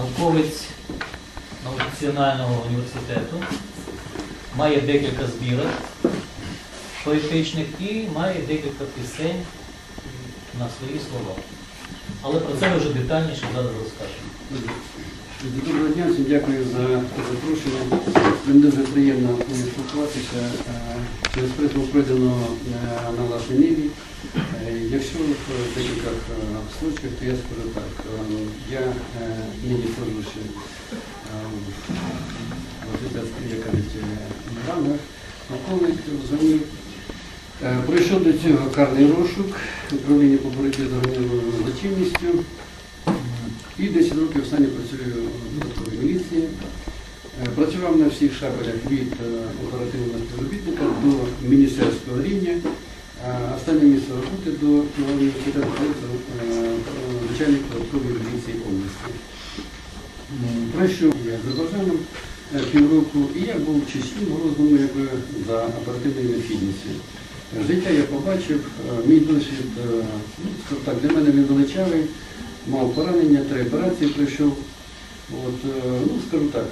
науковець Національного університету, має декілька збірок поетичних і має декілька пісень на свої слова. Але про це ми вже детальніше зараз розкажемо. Доброго дня, всім дякую за запрошення. Мені дуже приємно спілкуватися е, через призму пройденого е, на власній ниві. Е, Якщо в декілька е, случаях, то я скажу так. Е, Я е, нині служу е, як кажуть, е, рангах, полковник в званні. Е, до цього карний розшук, управління по боротьбі з організованою злочинністю. І 10 років в працюю в додатковій міліції. Е, Працював на всіх шапелях від е, оперативного співробітника до міністерського рівня. Останнє місце роботи до університету е, начальник податкової міліції області. Пройшов я з Азербайджаном е, півроку, і я був чесним грозному якби, за оперативною необхідністю. Життя я побачив, е, мій досвід, е, ну, так, для мене він величавий, мав поранення, три операції пройшов. От, ну, скажу так,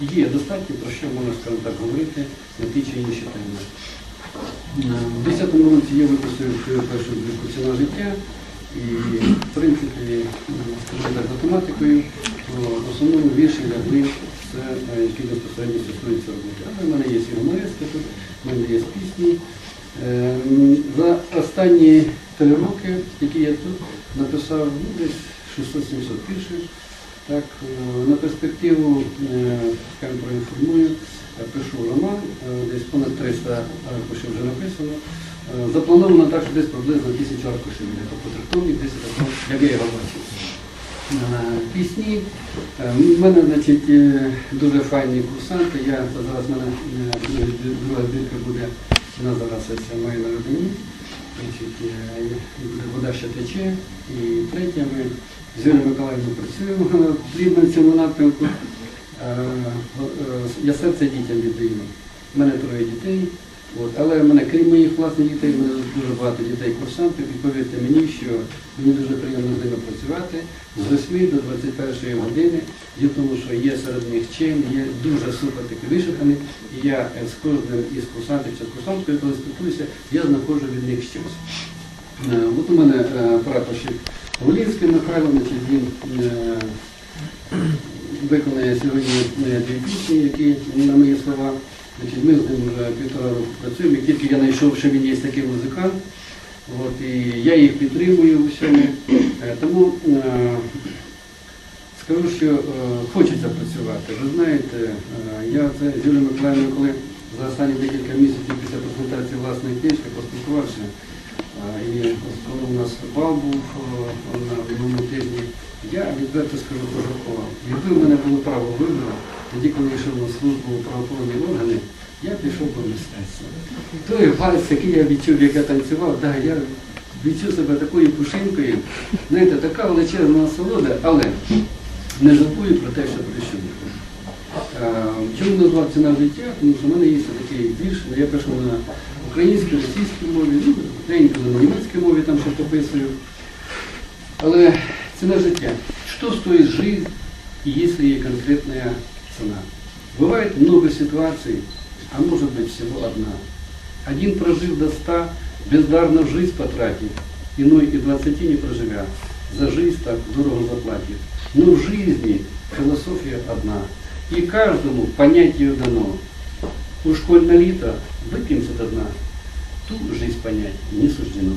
є достатньо про що можна, скажімо так, говорити на ті чи інші теми. Е, В 10-му році я випустив першу збірку ціна життя. І, в принципі, м, скажімо так, за тематикою, в основному вірші лягли, це е, які безпосередньо стосуються роботи. Але в мене є тут, в мене є пісні. Е, За останні три роки, які я тут, написав ну, десь 600-700 віршів. Так, е, на перспективу, е, скажімо, проінформую, е, пишу роман, десь понад 300 аркушів вже написано. Заплановано так, що десь приблизно тисячу аркушів буде, тобто трактовник, 10 аркушів, як я його бачив. Пісні. В мене, значить, дуже файні курсанти. Я зараз в мене друга збірка буде, вона зараз це моє на родині. Значить, е, буде вода ще тече. І третя ми з Юрієм Миколаївною працюємо плідно в цьому напрямку. Е, е, Я серце дітям віддаю. У мене троє дітей. Але в мене, крім моїх власних дітей, мене дуже багато дітей-курсантів. І мені, що мені дуже приємно з ними працювати з 8 до 21 години, діло тому, що є серед них чин, є дуже супер такі вишукані. І я е, з кожним із курсантів чи з курсанткою, коли спілкуюся, я знаходжу від них щось. Е, От у мене е, прапорщик Волінський Михайло, він е, виконує сьогодні дві пісні, які на мої слова. Ми з ним вже півтора року працюємо. Як тільки я знайшов, що він є такий музикант, от, і я їх підтримую у всьому. Е, Тому скажу, що хочеться працювати. Ви знаєте, я це з Юлією Миколаївною, коли за останні декілька місяців після презентації власної книжки поспілкувався. І коли у нас бал був на минулому тижні, я відверто скажу пожартував. Якби в мене було право вибору, тоді, коли я йшов на службу правоохоронні органи, я пішов по мистецтву. Той вальс, який я відчув, як я танцював, да, я відчув себе такою пушинкою, знаєте, така величезна насолода, але не жалкую про те, що прийшов. Е, Чому назвав ціна життя? Тому що в мене є такий вірш, я пишу на українській, російській мові, ну, деякі на німецькій мові там щось описую. Але цена життя. Что стоит жизнь, если ей конкретная цена? Бывает много ситуаций, а может быть всего одна. Один прожив до ста, бездарно жизнь потратит, иной и двадцати не проживя, за жизнь так дорого заплатит. Но в жизни философия одна, и каждому понять дано. У школь налито, выпьемся до дна. Ту жизнь понять не суждено.